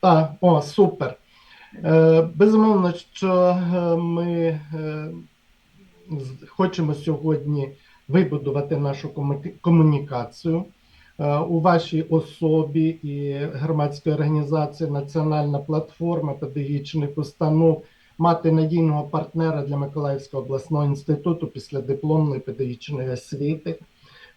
Так, о, супер. Е, безумовно, що е, ми е, хочемо сьогодні вибудувати нашу комуні- комунікацію. Е, у вашій особі і громадської організації Національна платформа педагогічних установ мати надійного партнера для Миколаївського обласного інституту після дипломної педагогічної освіти.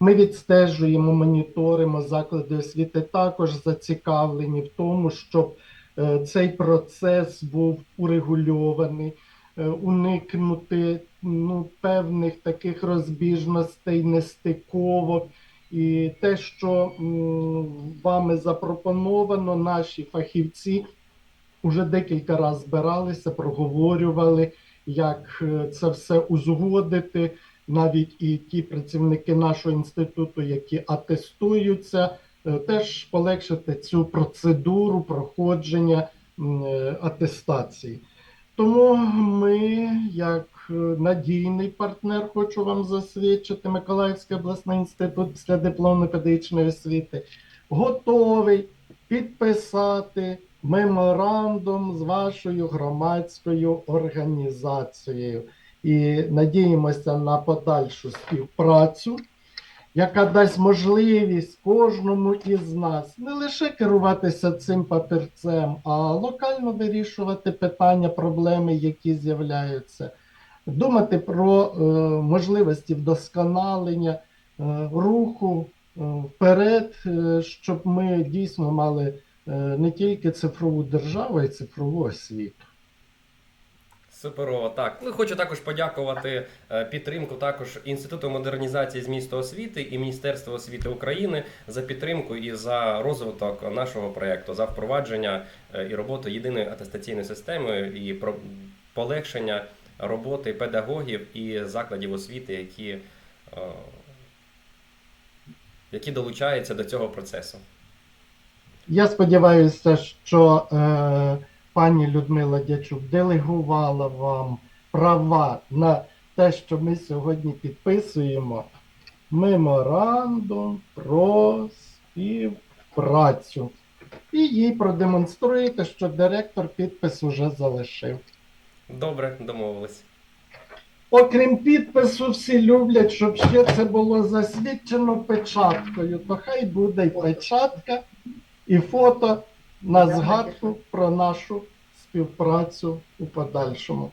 Ми відстежуємо, моніторимо заклади освіти, також зацікавлені в тому, щоб е, цей процес був урегульований, е, уникнути ну, певних таких розбіжностей, нестиковок. І те, що вами запропоновано, наші фахівці вже декілька разів збиралися, проговорювали, як е, це все узгодити. Навіть і ті працівники нашого інституту, які атестуються, е, теж полегшити цю процедуру проходження е, атестації. Тому ми, як е, надійний партнер, хочу вам засвідчити Миколаївський обласний інститут після дипломної педагогічної освіти, готовий підписати меморандум з вашою громадською організацією. І надіємося на подальшу співпрацю, яка дасть можливість кожному із нас не лише керуватися цим папірцем, а локально вирішувати питання, проблеми, які з'являються, думати про е, можливості вдосконалення е, руху е, вперед, е, щоб ми дійсно мали е, не тільки цифрову державу, а й цифрову освіту. Суперово, так. Ну, хочу також подякувати е, підтримку також Інституту модернізації змісту освіти і Міністерства освіти України за підтримку і за розвиток нашого проєкту, за впровадження е, і роботу єдиної атестаційної системи і про полегшення роботи педагогів і закладів освіти, які, е, які долучаються до цього процесу. Я сподіваюся, що е, пані Людмила Дячук делегувала вам права на те, що ми сьогодні підписуємо меморандум про співпрацю. І їй продемонструєте, що директор підпис уже залишив. Добре, домовились. Окрім підпису, всі люблять, щоб ще це було засвідчено печаткою. То хай буде й печатка, і фото на згадку про нашу співпрацю у подальшому.